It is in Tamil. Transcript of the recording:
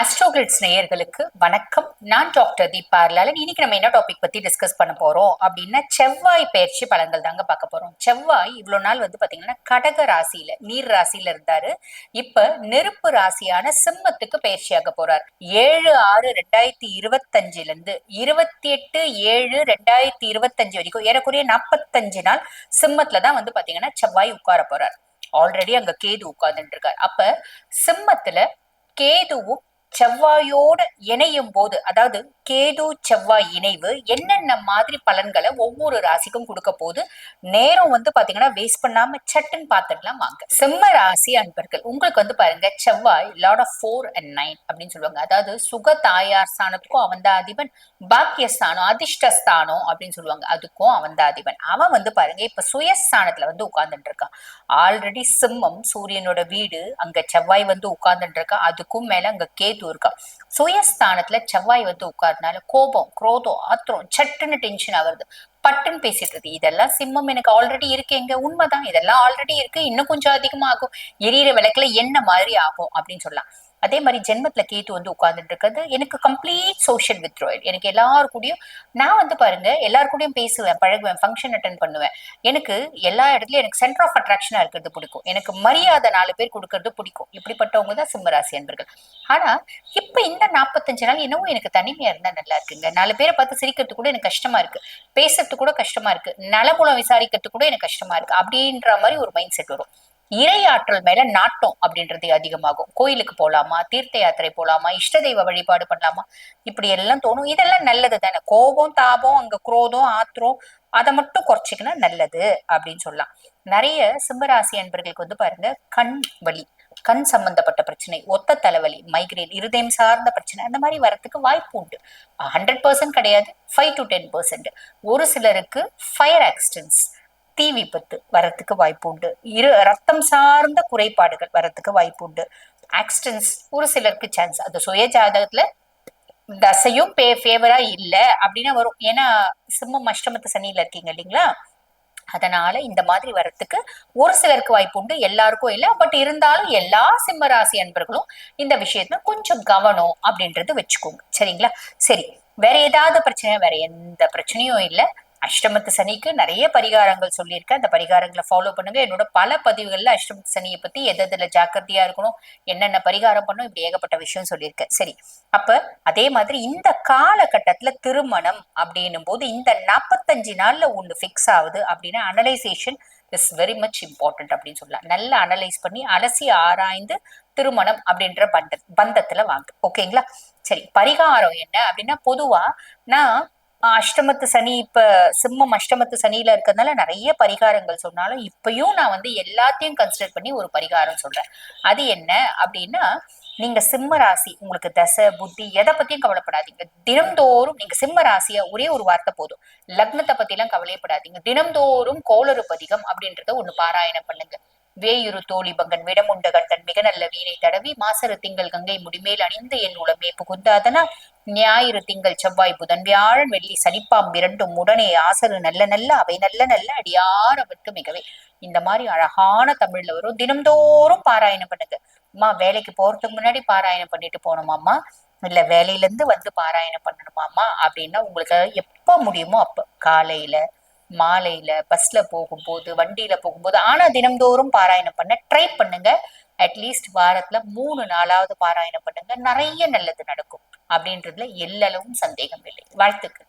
ஆஸ்ட்ரோகிரிட்ஸ் நேயர்களுக்கு வணக்கம். நான் டாக்டர் தீபா லாலன் இன்னைக்கு நம்ம என்ன டாபிக் பத்தி டிஸ்கஸ் பண்ண போறோம் அப்படின்னா செவ்வாய் பயிற்சி பலன்கள் தாங்க பார்க்க போறோம். செவ்வாய் இவ்வளவு நாள் வந்து பாத்தீங்கன்னா கடக ராசியில நீர் ராசியில இருந்தாரு. இப்ப நெருப்பு ராசியான சிம்மத்துக்கு பயிற்சியாக போறார். ஏழு ஆறு ரெண்டாயிரத்தி இருபத்தஞ்சுல இருந்து இருபத்தி எட்டு ஏழு ரெண்டாயிரத்தி இருபத்தஞ்சு வரைக்கும் ஏறக்குறைய நாற்பத்தஞ்சு நாள் சிம்மத்துல தான் வந்து பாத்தீங்கன்னா செவ்வாய் உட்கார போறார். ஆல்ரெடி அங்க கேது உட்கார்ந்துட்டு இருக்காரு. அப்ப சிம்மத்துல கேதுவும் செவ்வாயோடு இணையும் போது அதாவது கேது செவ்வாய் இணைவு என்னென்ன மாதிரி பலன்களை ஒவ்வொரு ராசிக்கும் கொடுக்க போது நேரம் வந்து பாத்தீங்கன்னா வேஸ்ட் பண்ணாம சட்டுன்னு பார்த்துடலாம் வாங்க. சிம்ம ராசி அன்பர்கள். உங்களுக்கு வந்து பாருங்க செவ்வாய் lord of four and nine அப்படின்னு சொல்லுவாங்க. அதாவது சுக தாயார் ஸ்தானத்துக்கும் அவன் தான் அதிபன். பாக்கியஸ்தானம் அதிர்ஷ்டஸ்தானம் அப்படின்னு சொல்லுவாங்க. அதுக்கும் அவன் தான் அதிபன். அவன் வந்து பாருங்க இப்ப சுயஸ்தானத்துல வந்து உட்கார்ந்துட்டு இருக்கான் ஆல்ரெடி சிம்மம் சூரியனோட வீடு அங்க செவ்வாய் வந்து உட்கார்ந்துட்டு இருக்கா அதுக்கும் மேல அங்க கேது இருக்கா சுயஸ்தானத்துல செவ்வாய் வந்து அதனால கோபம் குரோதம் ஆத்திரம் சட்டுன்னு டென்ஷன் ஆகுறது. பட்டுன்னு பேசிட்டு இதெல்லாம் சிம்மம் எனக்கு ஆல்ரெடி இருக்கு. எங்க உண்மைதான். இதெல்லாம் ஆல்ரெடி இருக்கு. இன்னும் கொஞ்சம் அதிகமாகும். எரியிற விளக்குல என்ன மாதிரி ஆகும் அப்படின்னு சொல்லலாம். அதே மாதிரி ஜென்மத்துல கேட்டு வந்து உட்கார்ந்துட்டு இருக்கிறது எனக்கு கம்ப்ளீட் சோஷியல் வித்ரோயல் எனக்கு எல்லாரு கூடயும் நான் வந்து பாருங்க எல்லாரு கூடயும் பேசுவேன் பழகுவேன் ஃபங்க்ஷன் அட்டன் பண்ணுவேன். எனக்கு எல்லா இடத்துலயும் எனக்கு சென்டர் ஆஃப் அட்ராக்ஷனா இருக்கிறது பிடிக்கும். எனக்கு மரியாதை நாலு பேர் கொடுக்கறது பிடிக்கும். இப்படிப்பட்டவங்க தான் சிம்மராசி அன்பர்கள். ஆனா இப்ப இந்த நாற்பத்தஞ்சு நாள் என்னவோ எனக்கு தனிமையா இருந்தா நல்லா இருக்குங்க. நாலு பேரை பார்த்து சிரிக்கிறது கூட எனக்கு கஷ்டமா இருக்கு. பேசுறது கூட கஷ்டமா இருக்கு. நலமுலம் விசாரிக்கிறது கூட எனக்கு கஷ்டமா இருக்கு. அப்படின்ற மாதிரி ஒரு மைண்ட் செட் வரும். இறையாற்றல் மேல நாட்டம் அப்படின்றது அதிகமாகும். கோயிலுக்கு போலாமா தீர்த்த யாத்திரை போலாமா இஷ்ட தெய்வ வழிபாடு பண்ணலாமா? இப்படி எல்லாம் தோணும். இதெல்லாம் நல்லது தானே. கோபம் தாபம் அங்க குரோதம் ஆத்திரம் அதை மட்டும் குறைச்சிக்கினா நல்லது அப்படின்னு சொல்லலாம். நிறைய சிம்மராசி அன்பர்களுக்கு வந்து பாருங்க கண் வலி கண் சம்பந்தப்பட்ட பிரச்சனை ஒத்த தலைவலி மைக்ரேன் இருதயம் சார்ந்த பிரச்சனை அந்த மாதிரி வரத்துக்கு வாய்ப்பு உண்டு. ஹண்ட்ரட் பர்சன்ட் கிடையாது ஃபைவ் டு டென் பர்சன்ட் ஒரு சிலருக்கு ஃபயர் ஆக்சிடென்ட்ஸ் தீ விபத்து வரத்துக்கு வாய்ப்பு உண்டு. இரு ரத்தம் சார்ந்த குறைபாடுகள் வரத்துக்கு வாய்ப்பு உண்டு. ஆக்சிடென்ட்ஸ் ஒரு சிலருக்கு சான்ஸ் அது சுய ஜாதகத்துல தசையும் பே ஃபேவரா இல்லை அப்படின்னு வரும். ஏன்னா சிம்மம் அஷ்டமத்து சனியில இருக்கீங்க இல்லைங்களா? அதனால இந்த மாதிரி வரத்துக்கு ஒரு சிலருக்கு வாய்ப்பு உண்டு. எல்லாருக்கும் இல்லை. பட் இருந்தாலும் எல்லா சிம்ம ராசி அன்பர்களும் இந்த விஷயத்துல கொஞ்சம் கவனம் அப்படின்றது வச்சுக்கோங்க. சரிங்களா? சரி. வேற ஏதாவது பிரச்சனை? வேற எந்த பிரச்சனையும் இல்லை. அஷ்டமத்து சனிக்கு நிறைய பரிகாரங்கள் சொல்லியிருக்கேன். அந்த பரிகாரங்களை ஃபாலோ பண்ணுங்க. என்னோட பல பதிவுகள்ல அஷ்டமத்து சனியை பத்தி எது எதுல ஜாக்கிரதையா இருக்கணும் என்னென்ன பரிகாரம் பண்ணும் இப்படி ஏகப்பட்ட விஷயம் சொல்லியிருக்கேன். சரி அப்ப அதே மாதிரி இந்த காலகட்டத்துல திருமணம் அப்படின்னும் போது இந்த நாற்பத்தஞ்சு நாள்ல ஒண்ணு ஃபிக்ஸ் ஆகுது அப்படின்னா analysation is very much important அப்படின்னு சொல்லலாம். நல்லா அனலைஸ் பண்ணி அலசி ஆராய்ந்து திருமணம் அப்படின்ற பந்த பந்தத்துல வாங்க. ஓகேங்களா? சரி பரிகாரம் என்ன அப்படின்னா பொதுவா நான் அஷ்டமத்து சனி இப்ப சிம்மம் அஷ்டமத்து சனியில இருக்கிறதுனால நிறைய பரிகாரங்கள் சொன்னாலும் இப்பயும் நான் வந்து எல்லாத்தையும் கன்சிடர் பண்ணி ஒரு பரிகாரம் சொல்றேன். அது என்ன அப்படின்னா நீங்க சிம்ம ராசி உங்களுக்கு தசை புத்தி எதை பத்தியும் கவலைப்படாதீங்க. தினம்தோறும் நீங்க சிம்ம ராசியா ஒரே ஒரு வார்த்தை போதும். லக்னத்தை பத்தி எல்லாம் கவலைப்படாதீங்க தினம்தோறும் கோளறு பதிகம் அப்படின்றத ஒண்ணு பாராயணம் பண்ணுங்க. வேயுரு தோழி பங்கன் விடமுண்ட கண்டன் மிக நல்ல வீணை தடவி மாசரு திங்கள் கங்கை முடிமேல் அணிந்து என் உளமே புகுந்தாதனா ஞாயிறு திங்கள் செவ்வாய் புதன் வியாழன் வெள்ளி சனிப்பாம் இரண்டும் உடனே ஆசரு நல்ல நல்ல அவை நல்ல நல்ல அடியார் அவருக்கு மிகவே. இந்த மாதிரி அழகான தமிழ்ல வரும். தினம்தோறும் பாராயணம் பண்ணுங்க. அம்மா வேலைக்கு போறதுக்கு முன்னாடி பாராயணம் பண்ணிட்டு போனோமாம்மா இல்ல வேலையில இருந்து வந்து பாராயணம் பண்ணணுமாம்மா அப்படின்னா உங்களுக்கு எப்ப முடியுமோ அப்ப. காலையில மாலையில பஸ்ல போகும்போது வண்டியில போகும்போது ஆனா தினம்தோறும் பாராயணம் பண்ண ட்ரை பண்ணுங்க. அட்லீஸ்ட் வாரத்துல மூணு நாளாவது பாராயணம் பண்ணுங்க. நிறைய நல்லது நடக்கும். அப்படின்றதுல எல்லளவும் சந்தேகம் இல்லை. வாழ்த்துக்கள்.